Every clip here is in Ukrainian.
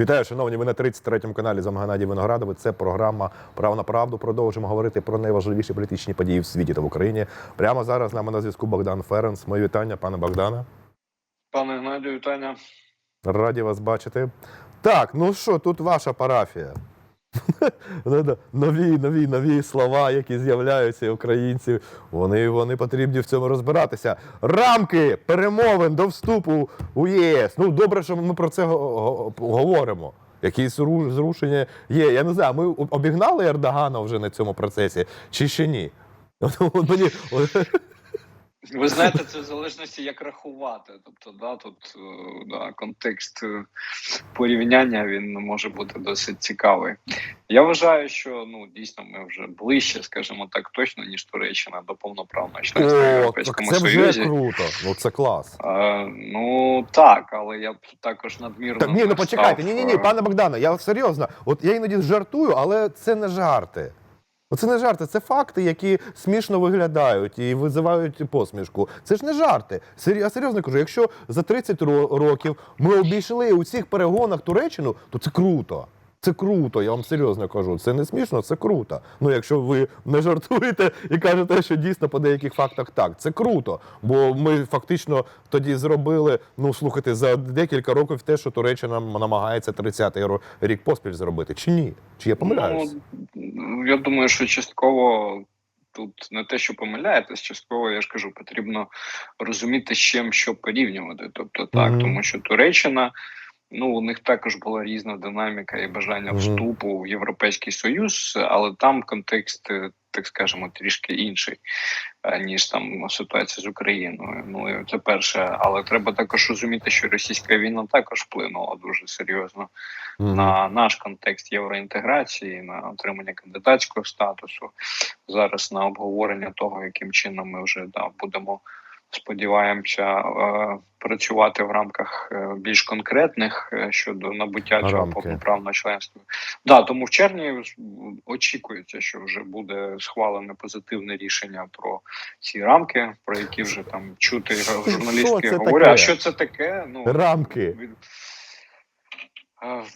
Вітаю, шановні. Ви на 33-му каналі за Геннадій Виноградови. Це програма Право на правду. Продовжимо говорити про найважливіші політичні події в світі та в Україні. Прямо зараз з нами на зв'язку Богдан Ференс. Мої вітання, пане Богдане. Пане Геннадію, вітання. Раді вас бачити. Так, ну що, тут ваша парафія. Ну, нові, нові, нові слова, які з'являються українців. Вони, вони потрібні в цьому розбиратися. Рамки перемовин до вступу у ЄС. Ну, добре, що ми про це го- го- говоримо. Якісь зрушення є. Я не знаю, ми обігнали Ердогана вже на цьому процесі, чи ще ні? Мені Ви знаєте, це в залежності як рахувати. Тобто, да, тут е, да, контекст е, порівняння він може бути досить цікавий. Я вважаю, що ну дійсно ми вже ближче, скажімо так, точно, ніж Туреччина до повноправного членства в Європейському це вже Союзі. круто. Ну це клас. Е, ну так, але я б також надмірно. Так, ні, ну не почекайте, став, ні, ні, ні, пане Богдане, я серйозно. От я іноді жартую, але це не жарти. Оце не жарти, це факти, які смішно виглядають і визивають посмішку. Це ж не жарти. Я серйозно кажу, якщо за 30 ро- років ми обійшли у цих перегонах Туреччину, то це круто. Це круто, я вам серйозно кажу. Це не смішно, це круто. Ну, якщо ви не жартуєте і кажете, що дійсно по деяких фактах так, це круто. Бо ми фактично тоді зробили, ну слухайте, за декілька років те, що Туреччина намагається 30-й рік поспіль зробити. Чи ні? Чи я помиляюсь? Ну, я думаю, що частково тут не те, що помиляєтесь, частково я ж кажу, потрібно розуміти з чим що порівнювати. Тобто, так, Мгм. тому що Туреччина. Ну, у них також була різна динаміка і бажання вступу в Європейський Союз, але там контекст, е, так скажемо, трішки інший, е, ніж там ситуація з Україною. Ну це перше. Але треба також розуміти, що російська війна також вплинула дуже серйозно Мгм. на наш контекст євроінтеграції, на отримання кандидатського статусу, зараз на обговорення того, яким чином ми вже да, будемо. Сподіваємося е, працювати в рамках е, більш конкретних е, щодо набуття цього повноправного членства. Да, тому в червні очікується, що вже буде схвалене позитивне рішення про ці рамки, про які вже там чути журналістки говорять. А що це таке? Ну Рамки.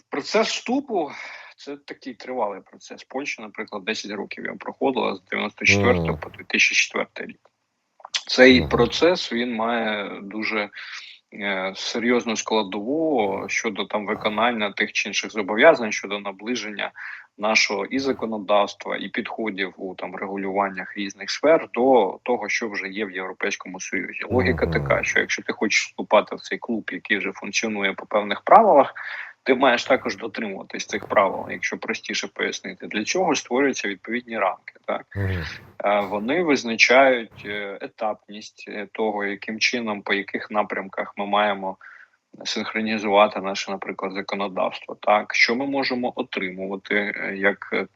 Процес вступу це такий тривалий процес. Польща, наприклад, 10 років його проходила з 94 Мгм. по 2004 рік. Цей процес він має дуже е, серйозну складову щодо там виконання тих чи інших зобов'язань щодо наближення нашого і законодавства, і підходів у там регулюваннях різних сфер до того, що вже є в Європейському Союзі. Логіка така, що якщо ти хочеш вступати в цей клуб, який вже функціонує по певних правилах, ти маєш також дотримуватись цих правил, якщо простіше пояснити, для чого створюються відповідні рамки. Так. Е, вони визначають е, етапність е, того, яким чином, по яких напрямках ми маємо синхронізувати наше, наприклад, законодавство. Так, що ми можемо отримувати е, як е,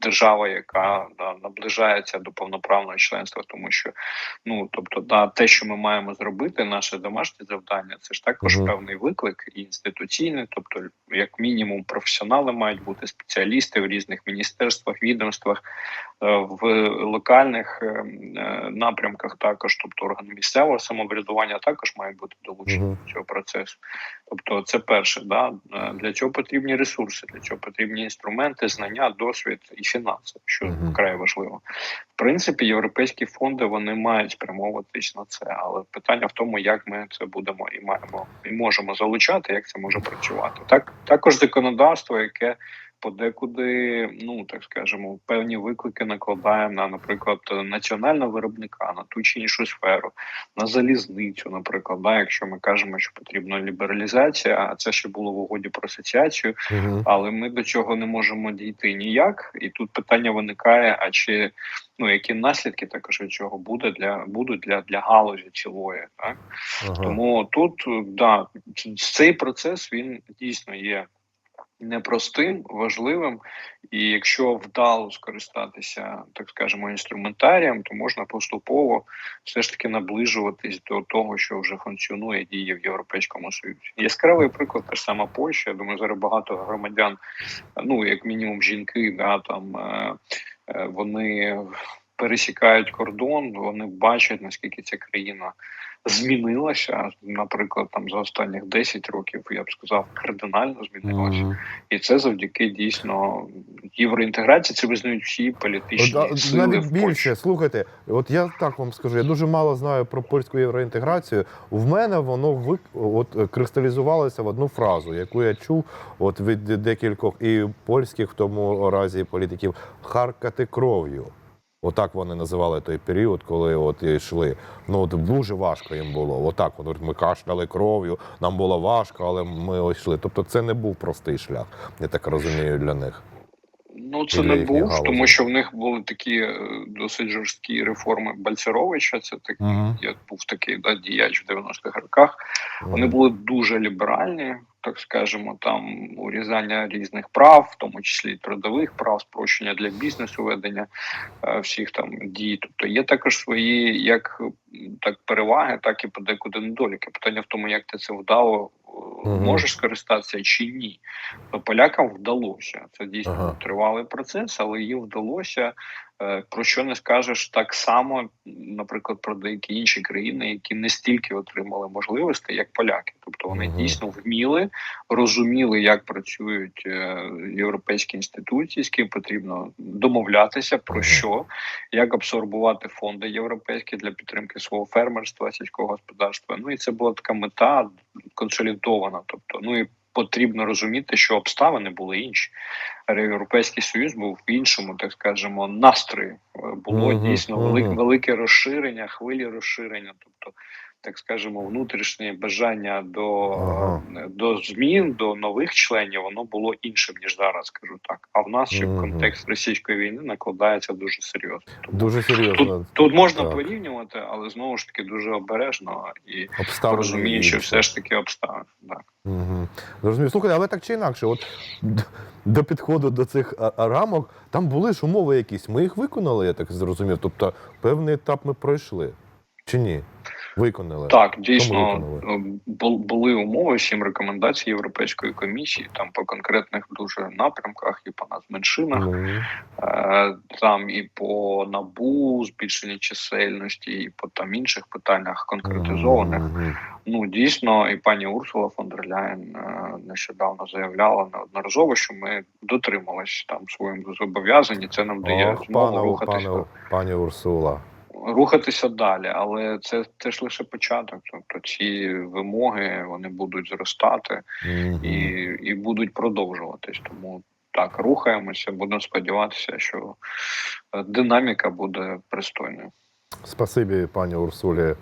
держава, яка да, наближається до повноправного членства, тому що ну тобто, да, те, що ми маємо зробити, наше домашнє завдання, це ж також Мгм. певний виклик і інституційний, тобто, як мінімум, професіонали мають бути спеціалісти в різних міністерствах, відомствах, е, в локальних напрямках, також, тобто органи місцевого самоврядування, також мають бути долучені Мгм. до цього процесу. Тобто, це перше, да? Е, для цього потрібні ресурси, для цього потрібні інструменти, знання, досвід і фінанси, що вкрай важливо. В принципі, європейські фонди вони мають спрямовуватись на це, але питання в тому, як ми це будемо і маємо і можемо залучати, як це може працювати. Так також законодавство, яке подекуди, ну так скажемо, певні виклики накладає на, наприклад, національного виробника, на ту чи іншу сферу, на залізницю, наприклад, да, якщо ми кажемо, що потрібна лібералізація, а це ще було в угоді про асоціацію, Мгм. але ми до цього не можемо дійти ніяк. І тут питання виникає: а чи ну які наслідки також від цього буде для будуть для, для галузі цілої, так Ага. тому тут да цей процес він дійсно є непростим, важливим, і якщо вдало скористатися, так скажемо, інструментарієм, то можна поступово все ж таки наближуватись до того, що вже функціонує діє в Європейському Союзі. Яскравий приклад та сама Польща. Я думаю, зараз багато громадян, ну як мінімум жінки, да там е, е, вони пересікають кордон, вони бачать наскільки ця країна змінилася, наприклад, там за останніх 10 років, я б сказав, кардинально змінилася. Мгм. І це завдяки дійсно євроінтеграції. Це визнають всі політичні От, сили навіть в більше, слухайте, от я так вам скажу, я дуже мало знаю про польську євроінтеграцію. В мене воно вик... от, кристалізувалося в одну фразу, яку я чув от від декількох і польських в тому разі політиків харкати кров'ю. Отак вони називали той період, коли от йшли. Ну от дуже важко їм було. Отак вони ми кашляли кров'ю, нам було важко, але ми ось йшли. Тобто це не був простий шлях, я так розумію, для них. Ну це для не був, галузі. тому що в них були такі е, досить жорсткі реформи Бальцеровича. Це такий Мгм. як був такий да, діяч в 90-х роках. Вони були дуже ліберальні, так скажемо, там урізання різних прав, в тому числі трудових прав, спрощення для бізнесу, ведення е, всіх там дій. Тобто є також свої як так переваги, так і подекуди недоліки. Питання в тому, як ти це вдало Мгм. можеш скористатися чи ні. То полякам вдалося. Це дійсно Ага. тривалий процес, але їм вдалося. е, Про що не скажеш так само, наприклад, про деякі інші країни, які не стільки отримали можливостей, як поляки. Тобто вони Мгм. дійсно вміли, розуміли, як працюють е, європейські інституції, з ким потрібно домовлятися про що, як абсорбувати фонди європейські для підтримки свого фермерства, сільського господарства. Ну і це була така мета консолідована. Тобто, ну і потрібно розуміти, що обставини були інші. Європейський союз був в іншому, так скажемо, настрої. було Було Мгм, дійсно мгм. велике, велике розширення, хвилі розширення. Тобто, так скажемо, внутрішнє бажання до, Ага. до змін, до нових членів, воно було іншим ніж зараз. Скажу так. А в нас ще Мгм. контекст російської війни накладається дуже серйозно. Тому Дуже серйозно. Тут, тут можна Так. порівнювати, але знову ж таки дуже обережно і Обставини розуміючи все ж таки обставин. Так. Угу. Зрозумів. Слухайте, але так чи інакше, от до підходу до цих рамок там були ж умови якісь. Ми їх виконали, я так зрозумів. Тобто певний етап ми пройшли. Чи ні? Виконали. Так, дійсно виконали? е, були умови, сім рекомендацій Європейської комісії, там по конкретних дуже напрямках, і по нацменшинах, Ну, е, там і по набу збільшення чисельності, і по там інших питаннях конкретизованих. мгм. Ну дійсно, і пані Урсула фон дер Ляєн е, нещодавно заявляла неодноразово, що ми дотрималися там своїм зобов'язань, і це нам дає Ох, змогу пане, рухатися. пане, пані Урсула. Рухатися далі, але це, це ж лише початок. Тобто ці вимоги вони будуть зростати і, і будуть продовжуватись. Тому так, рухаємося, будемо сподіватися, що е, динаміка буде пристойною. Спасибі, пані Урсулі,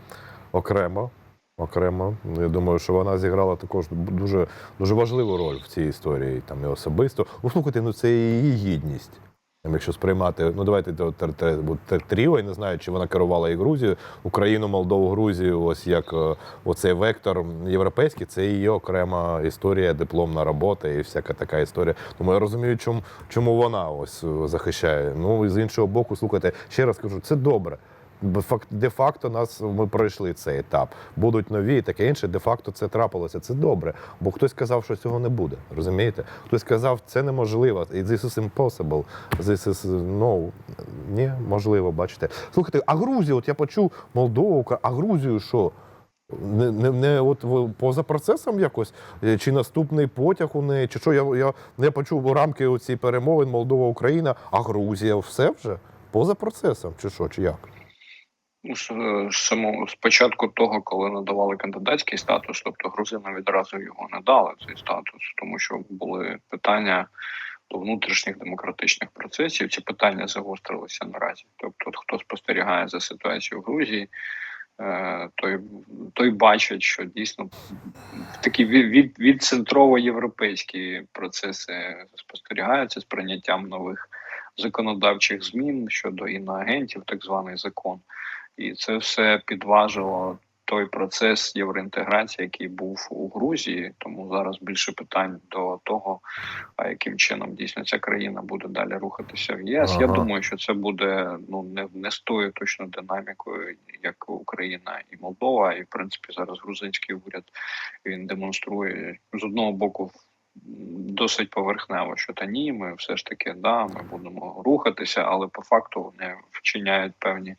окремо. Окремо. Я думаю, що вона зіграла також дуже, дуже важливу роль в цій історії, там і особисто. Ну, ну це і її гідність. Якщо сприймати, ну давайте тріо, я не знаю, чи вона керувала і Грузію, Україну, Молдову, Грузію, ось як е, оцей вектор європейський, це її окрема історія, дипломна робота і всяка така історія. Тому я розумію, чому, чому вона ось е, захищає. Ну і з іншого боку, слухайте, ще раз кажу, це добре. Де-факто нас ми пройшли цей етап. Будуть нові і таке інше. Де-факто це трапилося. Це добре. Бо хтось сказав, що цього не буде. Розумієте? Хтось сказав, це неможливо. І This is impossible. This is no. Ні, можливо, бачите. Слухайте, а Грузія, от я почув Молдову, а Грузію що? Не, не, не от поза процесом якось? Е, Чи наступний потяг у неї? Чи що? Я, я, я почув рамки оці перемовин Молдова, Україна, а Грузія все вже? Поза процесом, чи що, чи як? Е, з самого спочатку того, коли надавали кандидатський статус, тобто грузинам відразу його не дали цей статус, тому що були питання до внутрішніх демократичних процесів. Ці питання загострилися наразі. Тобто, хто спостерігає за ситуацією в Грузії, е, той, той бачить, що дійсно такі від, від, відцентрово-європейські процеси спостерігаються з прийняттям нових законодавчих змін щодо іноагентів, так званий закон. І це все підважило той процес євроінтеграції, який був у Грузії. Тому зараз більше питань до того, а яким чином дійсно ця країна буде далі рухатися в ЄС. Я думаю, що це буде ну не, не з тою точно динамікою, як Україна і Молдова. І в принципі зараз грузинський уряд він демонструє з одного боку досить поверхнево, що та ні, ми все ж таки да, ми будемо рухатися, але по факту вони вчиняють певні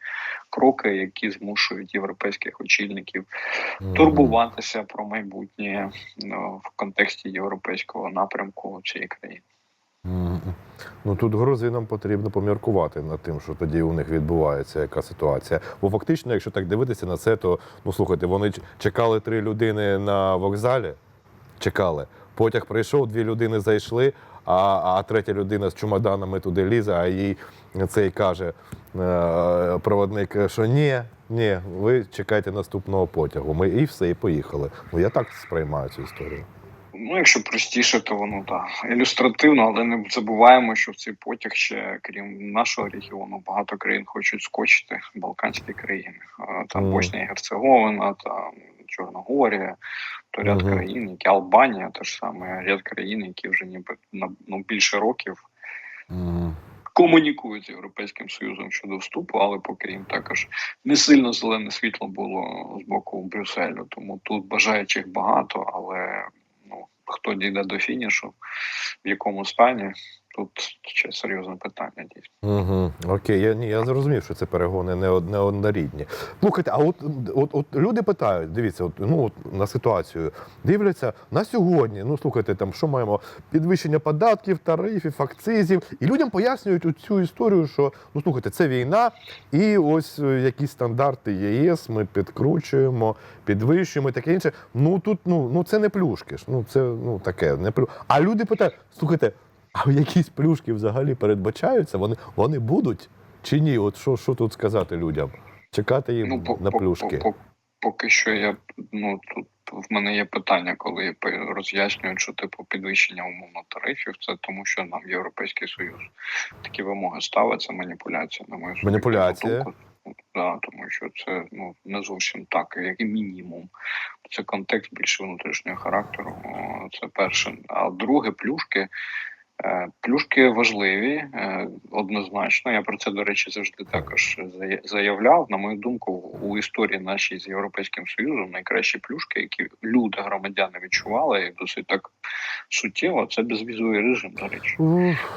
кроки, які змушують європейських очільників турбуватися про майбутнє ну, в контексті європейського напрямку цієї країни. Ну тут Грузії нам потрібно поміркувати над тим, що тоді у них відбувається, яка ситуація. Бо фактично, якщо так дивитися на це, то ну слухайте, вони чекали три людини на вокзалі. Чекали. Потяг прийшов, дві людини зайшли, а, а третя людина з чемоданами туди лізе, а їй цей каже е, проводник, що ні, ні, ви чекайте наступного потягу. Ми і все, і поїхали. Ну я так сприймаю цю історію. Ну, якщо простіше, то воно так ілюстративно, але не забуваємо, що в цей потяг ще крім нашого регіону багато країн хочуть скочити балканські країни. Там Мгм. Боснія і Герцеговина, там Чорногорія, то ряд Мгм. країн, які Албанія, теж саме ряд країн, які вже ніби на ну більше років Мгм. комунікують з європейським союзом щодо вступу, але поки їм також не сильно зелене світло було з боку Брюсселю. Тому тут бажаючих багато, але ну хто дійде до фінішу, в якому стані, тут ще серйозне питання дійсно. Угу. Окей, я ні, я зрозумів, що це перегони не, не однорідні. Слухайте, а от, от, от люди питають, дивіться, от, ну от на ситуацію дивляться на сьогодні. Ну слухайте, там що маємо? Підвищення податків, тарифів, акцизів. І людям пояснюють цю історію, що ну слухайте, це війна, і ось е, якісь стандарти ЄС ми підкручуємо, підвищуємо і таке інше. Ну тут ну, ну це не плюшки ж. Ну це ну таке не плю. А люди питають: слухайте, а якісь плюшки взагалі передбачаються? Вони, вони будуть чи ні? От що, що тут сказати людям? Чекати їм Ну по, на плюшки. по, по, поки що я ну тут. В мене є питання, коли я роз'яснюють, що типу підвищення умовно тарифів, це тому, що нам Європейський Союз такі вимоги ставить, це маніпуляція, на мою Маніпуляція? Да, тому що це ну не зовсім так, як і мінімум. Це контекст більше внутрішнього характеру. Це перше. А друге, плюшки. Е, Плюшки важливі, е, однозначно. Я про це, до речі, завжди також заявляв. На мою думку, у історії нашій з Європейським Союзом найкращі плюшки, які люди, громадяни відчували, і досить так суттєво, це безвізовий режим, до речі.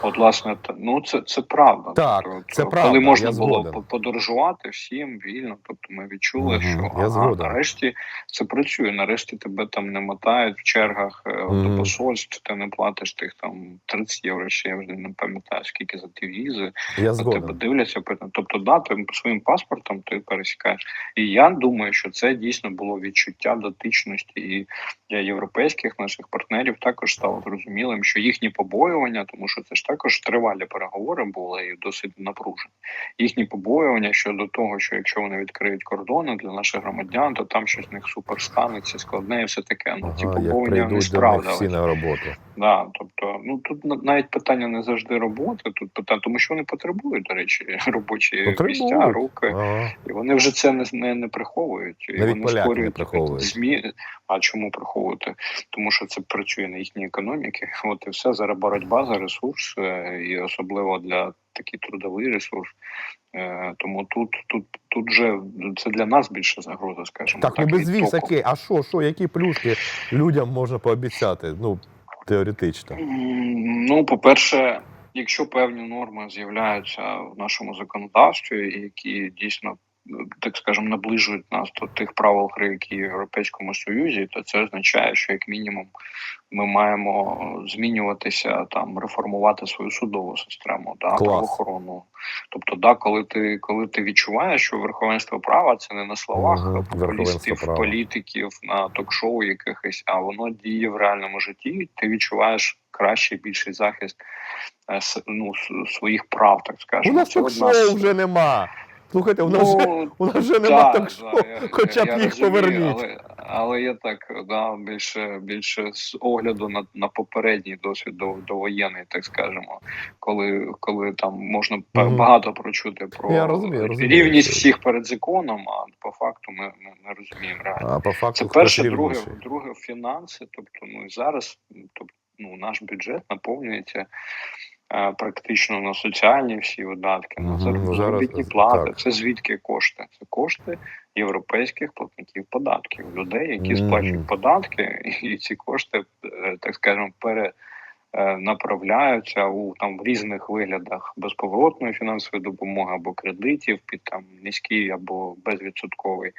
От, власне, ну це, це правда. Так, Тобто, це коли правда, можна я було згоден. подорожувати всім вільно. Тобто ми відчули, Мгм, що я ага, нарешті це працює. Нарешті тебе там не мотають в чергах е, до посольств, ти не платиш тих там 30 євро, ще я вже не пам'ятаю, скільки за ті візи. я На тебе дивляться, тобто, да, ти своїм паспортом ти пересікаєш. І я думаю, що це дійсно було відчуття дотичності і для європейських наших партнерів також стало зрозумілим, що їхні побоювання, тому що це ж також тривалі переговори були і досить напружені. Їхні побоювання щодо того, що якщо вони відкриють кордони для наших громадян, то там щось в них супер станеться, складне і все таке. Ну ці Ага, як побоювання не всі на роботу. Да, тобто, ну тут на- навіть питання не завжди роботи. Тут питання, тому що вони потребують, до речі, робочі місця, руки, Ага. і вони вже це не, не, не приховують. І Навіть вони створюють приховують. змі. А чому приховувати? Тому що це працює на їхній економіці. От і все зараз боротьба за ресурс, і особливо для такий трудовий ресурс. Е, Тому тут, тут, тут вже це для нас більше загроза, скажімо Так, ну так. безвіз, відтоку. окей. А що, що, які плюшки людям можна пообіцяти? Ну, теоретично. Ну, по-перше, якщо певні норми з'являються в нашому законодавстві, які дійсно, так скажемо, наближують нас до тих правил гри, які в Європейському Союзі, то це означає, що як мінімум ми маємо змінюватися там, реформувати свою судову систему, да, Клас. правоохоронну. Тобто, да, коли ти коли ти відчуваєш, що верховенство права це не на словах популістів, верховенство політиків на ток-шоу якихось, а воно діє в реальному житті. Ти відчуваєш кращий, більший захист е, ну, своїх прав, так У скажемо. нас Це ток-шоу вже нема. Слухайте, у нас вже, Ну, у нас вже нема да, ток-шоу, да, я- хоча б я їх розумію, поверніть. Але, але я так да, більше, більше з огляду на, на попередній досвід до, довоєнний, так скажемо, коли, коли там можна Мгм. багато прочути про Я розумію, розумію. рівність всіх перед законом, а по факту ми, ми не розуміємо реально. А по факту Це перше, друге, друге фінанси. Тобто, ну і зараз тобто, ну, наш бюджет наповнюється практично на соціальні всі видатки, на заробітні е, плати. так. Це звідки кошти? Це кошти європейських платників податків, людей, які сплачують податки, і ці кошти, е, так скажемо, пере. Е, Направляються у там в різних виглядах безповоротної фінансової допомоги або кредитів під там низький або безвідсотковий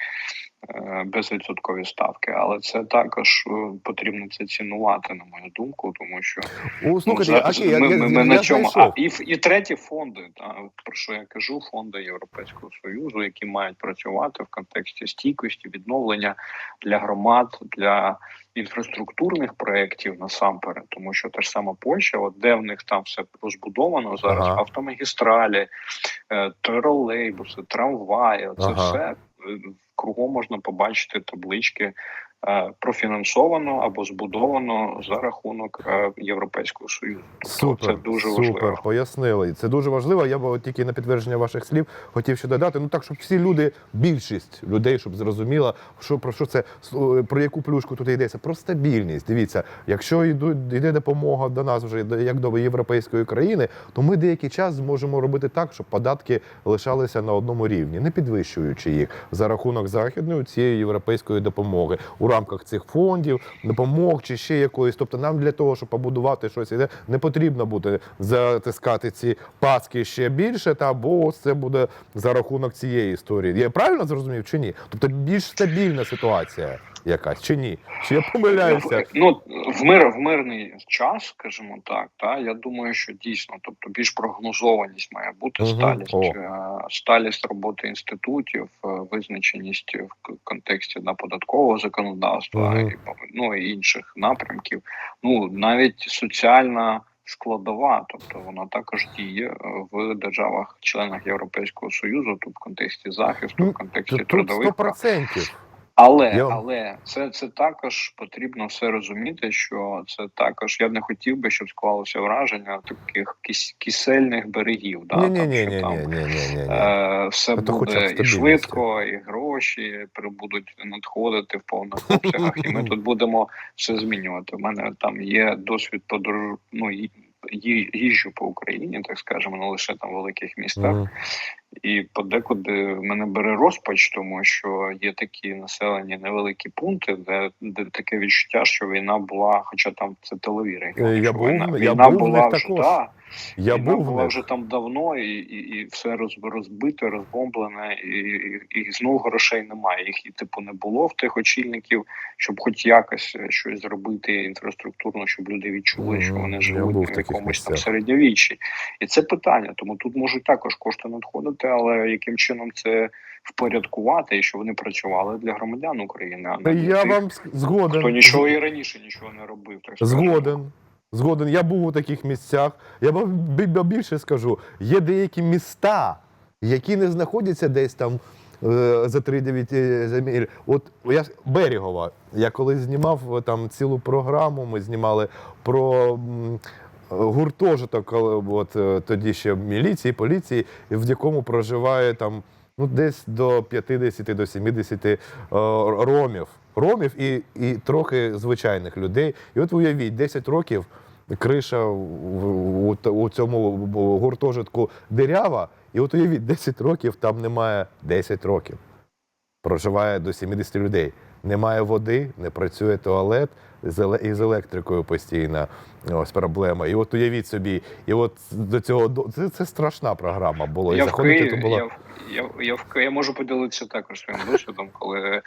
е, безвідсоткові ставки, але це також е, потрібно це цінувати, на мою думку, тому що О, ну, я, ми, я, ми, я, на я цьому. А і, і треті фонди, та, про що я кажу, фонди Європейського союзу, які мають працювати в контексті стійкості, відновлення для громад, для інфраструктурних проєктів насамперед, тому що та ж сама Польща, от де в них там все розбудовано зараз, Ага. автомагістралі, е, тролейбуси, трамваї, це Ага. все е, кругом можна побачити таблички. Е, Профінансовано або збудовано за рахунок е, Європейського союзу. Тобто Супер, це дуже супер, важливо. пояснили. Це дуже важливо. Я б от тільки на підтвердження ваших слів хотів ще додати. Ну так, щоб всі люди, більшість людей, щоб зрозуміла, що про що це про яку плюшку тут йдеться. Про стабільність. Дивіться, якщо йде допомога до нас вже як до європейської країни, то ми деякий час зможемо робити так, щоб податки лишалися на одному рівні, не підвищуючи їх за рахунок західної цієї європейської допомоги у рамках цих фондів, допомог чи ще якоїсь. Тобто нам для того, щоб побудувати щось, іде, не потрібно буде затискати ці паски ще більше, та бо це буде за рахунок цієї історії. Я правильно зрозумів чи ні? Тобто більш стабільна ситуація якась чи ні? Чи я помиляюся? Ну в мир в мирний час, скажімо так, та я думаю, що дійсно, тобто більш прогнозованість має бути Мгм. сталість, О. е, сталість роботи інститутів, е, визначеність в контексті на податкового законодавства Мгм. і ну і інших напрямків. Ну навіть соціальна. Складова, тобто вона також діє е, в державах-членах Європейського союзу, тут в контексті захисту, Ну, в контексті Тут трудових сто прав. процентів. Але Я- але це, це також потрібно все розуміти, що це також я б не хотів би, щоб склалося враження таких кіс, кісельних берегів. Да, Ні, ні, там, ні, там, ні, ні, ні, ні. Е, все Це буде і швидко, і гроші при- будуть надходити в повних обсягах, і ми тут будемо все змінювати. У мене там є досвід подорож, ну, їжджу по Україні, так скажемо, не лише там в великих містах. Мгм. І подекуди мене бере розпач, тому що є такі населені невеликі пункти, де, де таке відчуття, що війна була, хоча там це тилові регіони. Е, я був- війна, я війна був в була них вже також. да, Я війна був була вже там давно, і, і, і все розбите, розбомблене, і, і, і знову грошей немає. Їх і типу не було в тих очільників, щоб хоч якось е, щось зробити інфраструктурно, щоб люди відчули, що вони живуть в якомусь там середньовіччі. І це питання. Тому тут можуть також кошти надходити, але яким чином це впорядкувати і щоб вони працювали для громадян України, а не Я тих, вам згоден. хто нічого і раніше нічого не робив. Так. Згоден. Згоден. Я був у таких місцях. Я більше скажу. Є деякі міста, які не знаходяться десь там е, за 3-9 е, земель. От я Берегова. Я колись знімав е, там цілу програму. Ми знімали про. Гуртожиток, от тоді ще міліції, поліції, в якому проживає там ну десь до 50 до 70 е, ромів. Ромів і, і трохи звичайних людей. І от уявіть, 10 років криша у, у цьому гуртожитку дирява, і от уявіть, 10 років там немає 10 років. Проживає до 70 людей. Немає води, не працює туалет, і з електрикою постійно ось проблема. І от уявіть собі, і от до цього це, це страшна програма була. Я і в Києві, то було. я, я, я, в я можу поділитися також своїм досвідом, коли е,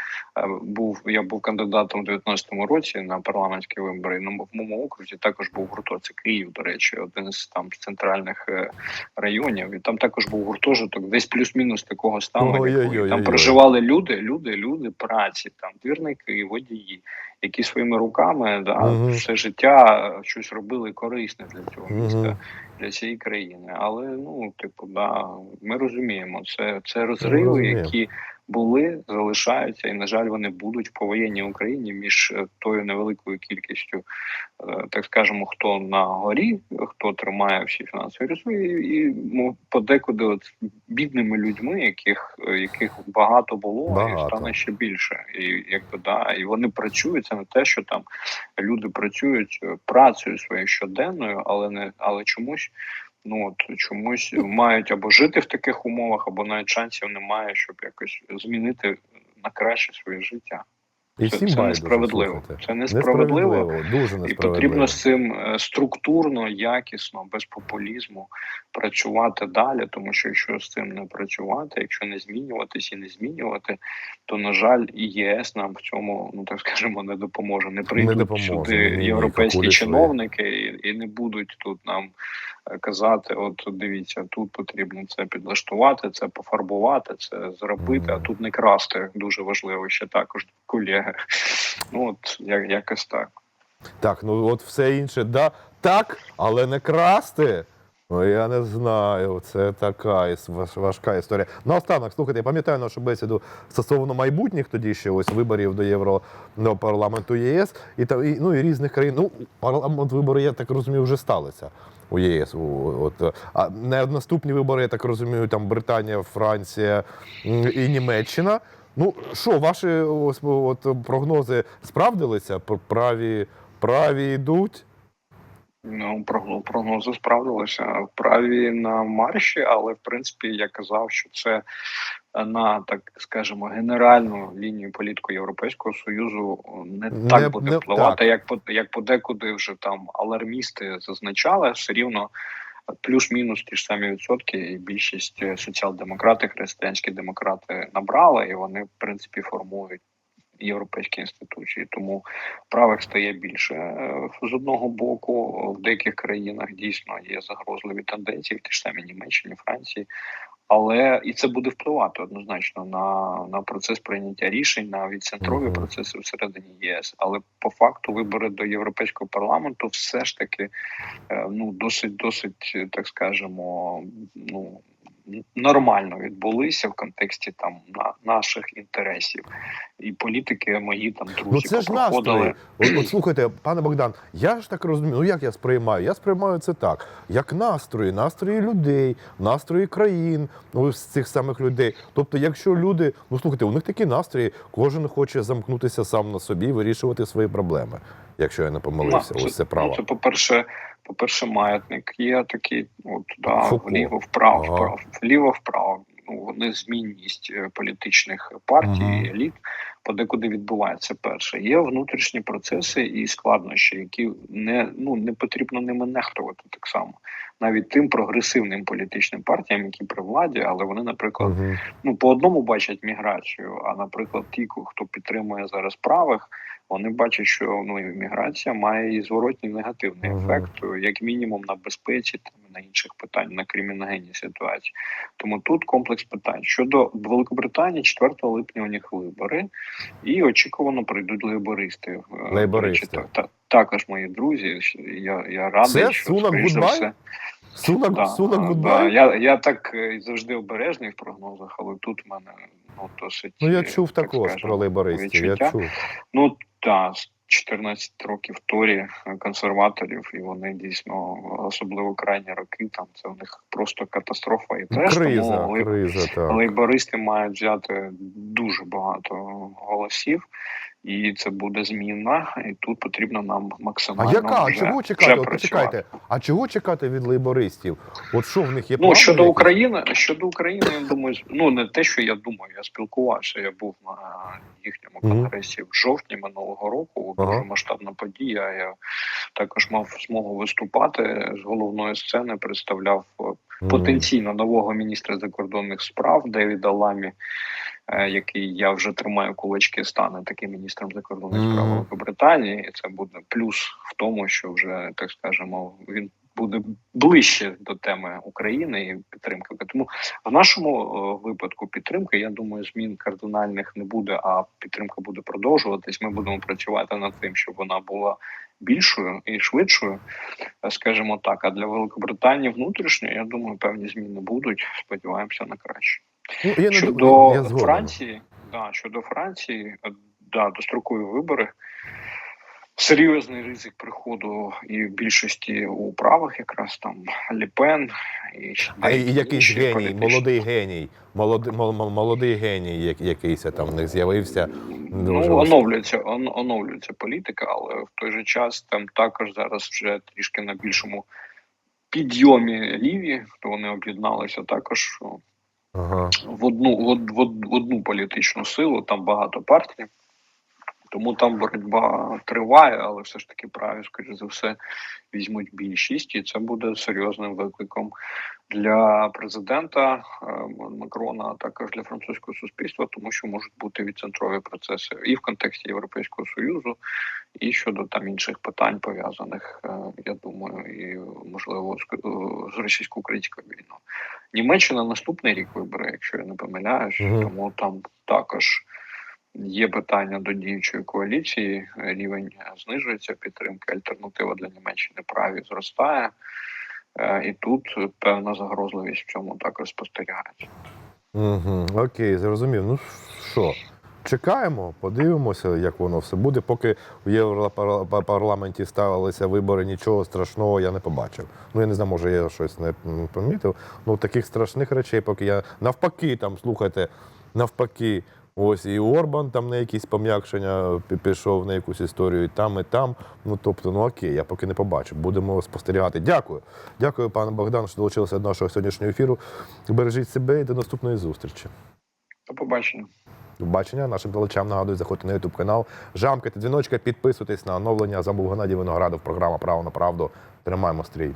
був я був кандидатом у 19-му році на парламентські вибори. На в моєму окрузі також був гуртожиток. Це Київ, до речі, один з там центральних е, районів. І там також був гуртожиток, десь плюс-мінус такого стану. як Там проживали люди, люди, люди праці, там двірники, водії, які своїми руками да, Мгм. все життя е, щось робили корисне для цього міста Мгм. для цієї країни. Але ну, типу, да, ми розуміємо, це, це розриви, розуміємо. які були, залишаються, і на жаль, вони будуть в повоєнній Україні між е, тою невеликою кількістю, е, так скажемо, хто на горі, хто тримає всі фінансові ресурси, і, і ну, подекуди от бідними людьми, яких, е, яких багато було Багато. і стане ще більше. І якби да, і вони працюють. Це не те, що там люди працюють працею своєю щоденною, але не але чомусь. Ну от чомусь мають або жити в таких умовах, або навіть шансів немає, щоб якось змінити на краще своє життя. І Це, це несправедливо. Це несправедливо. Несправедливо, дуже І потрібно з цим е, структурно, якісно, без популізму працювати далі. Тому що якщо з цим не працювати, якщо не змінюватись і не змінювати, то на жаль, і ЄС нам в цьому, ну так скажемо, не допоможе. Не прийдуть допоможе, сюди європейські чиновники і, і не будуть тут нам казати: от дивіться, тут потрібно це підлаштувати, це пофарбувати, це зробити, а тут не красти. Дуже важливо ще також колеги. Ну от як якось так. Так, ну от все інше, да, так, але не красти. Ну, я не знаю, це така важка історія. Наостанок, слухайте, я пам'ятаю нашу бесіду стосовно майбутніх тоді ще ось виборів до Європарламенту ЄС і, та, і, ну, і різних країн. Ну, парламент вибори, я так розумію, вже сталися у ЄС. От, а не наступні вибори, я так розумію, там Британія, Франція і Німеччина. Ну, що, ваші ось, от, прогнози справдилися? Праві, праві йдуть? Ну, прогно- прогнози справдилися праві на марші, але в принципі я казав, що це е, на так скажемо генеральну лінію політику Європейського союзу не Не- так буде не впливати, так. як по- як подекуди вже там алармісти зазначали, все рівно. Плюс-мінус ті ж самі відсотки, і більшість е, соціал-демократи, християнські демократи набрали, і вони, в принципі, формують європейські інституції. Тому правих стає більше Е, з одного боку. В деяких країнах дійсно є загрозливі тенденції, в ті ж самі Німеччині, Франції. Але і це буде впливати однозначно на, на процес прийняття рішень, на відцентрові процеси всередині ЄС. Але по факту вибори до Європейського парламенту все ж таки е, ну досить, досить, так скажемо, ну нормально відбулися в контексті там на наших інтересів, і політики мої там друзі Ну це ж настрої. От, от слухайте, пане Богдан, я ж так розумію, ну як я сприймаю? Я сприймаю це так, як настрої, настрої людей, настрої країн, ну з цих самих людей. Тобто, якщо люди, ну слухайте, у них такі настрої, кожен хоче замкнутися сам на собі, вирішувати свої проблеми. Якщо я не помилився, Ну, ось це право. Ну, це по-перше, по-перше, маятник є такий, от да, вліво, вправо, вправо, вліво, вправо. Ну, вони змінність е, політичних партій, еліт подекуди відбувається. Перше, є внутрішні процеси і складнощі, які не ну не потрібно ними нехтувати так само, навіть тим прогресивним політичним партіям, які при владі, але вони, наприклад, Мгм. ну по одному бачать міграцію. А наприклад, ті, хто підтримує зараз правих, вони бачать, що ну імміграція має і зворотній негативний Мгм. ефект, як мінімум на безпеці, на інших питань, на криміногенній ситуації. Тому тут комплекс питань щодо Великобританії, 4 липня у них вибори, і очікувано прийдуть лейбористи. Е, Лейбористи. речі, та- та- також мої друзі. Я, я радий, Це що Сунак скоріш за все- Сунок, Да, сунок да. Я, я так е, завжди обережний в прогнозах, але тут в мене ну досить. Ну я е, чув так також скажемо, про лейбористів. Я чув. Ну та з 14 років Торі е, консерваторів, і вони дійсно, особливо крайні роки, там це у них просто катастрофа і теж Криза, тому криза, так. лейбористи мають взяти дуже багато голосів. І це буде зміна, і тут потрібно нам А максимально яка? А вже, чого чекати? От почекайте. А чого чекати від лейбористів? От що в них є Ну щодо якісь? України, щодо України, я думаю, ну не те, що я думаю, я спілкувався. Я був на їхньому конгресі в жовтні минулого року. Дуже масштабна подія. Я також мав змогу виступати з головної сцени. Представляв е, потенційно нового міністра закордонних справ Девіда Ламі, який я вже тримаю кулачки, стане таким міністром закордонних справ. Великобританії. І це буде плюс в тому, що вже так скажемо, він буде ближче до теми України і підтримки. Тому в нашому е, випадку підтримки, я думаю, змін кардинальних не буде, а підтримка буде продовжуватись. Ми будемо працювати над тим, щоб вона була більшою і швидшою, е, скажімо так. А для Великобританії внутрішньо, я думаю, певні зміни будуть. Сподіваємося на краще. Ну, я Щодо я. Франції, да, щодо Франції, да, дострокові вибори. серйозний ризик приходу і в більшості у правих, якраз там Ліпен і А і якийсь геній, політичні молодий геній, молодий, молодий геній, як- якийсь там в них з'явився. Ну, оновлюється, оновлюється політика, але в той же час там також зараз вже трішки на більшому підйомі ліві, то вони об'єдналися також Ага. в одну, в, в в одну політичну силу, там багато партій. Тому там боротьба триває, але все ж таки праві, скоріш за все, візьмуть більшість, і це буде серйозним викликом для президента е, Макрона, а також для французького суспільства, тому що можуть бути відцентрові процеси і в контексті Європейського союзу, і щодо там інших питань пов'язаних, е, я думаю, і можливо з, е, з російсько-українською війною. Німеччина наступний рік вибере, якщо я не помиляюсь, Мгм. тому там також. Є питання до діючої коаліції, рівень знижується підтримки. Альтернатива для Німеччини праві зростає, Е, і тут певна загрозливість в цьому також спостерігається. Угу. Окей, зрозумів. Ну що, чекаємо, подивимося, як воно все буде. Поки в Європарламенті ставилися вибори, нічого страшного я не побачив. Ну я не знаю, може я щось не помітив. Ну таких страшних речей, поки я навпаки, там слухайте, навпаки. Ось і Орбан там на якісь пом'якшення пішов на якусь історію, і там, і там. Ну тобто, ну окей, я поки не побачив. Будемо спостерігати. Дякую. Дякую, пане Богдан, що долучилися до нашого сьогоднішнього ефіру. Бережіть себе і до наступної зустрічі. До побачення. До бачення нашим глядачам нагадую, заходьте на YouTube канал, жамкайте дзвіночка, підписуйтесь на оновлення. Замов Геннадій Виноградов, програма Право на правду. Тримаємо стрій.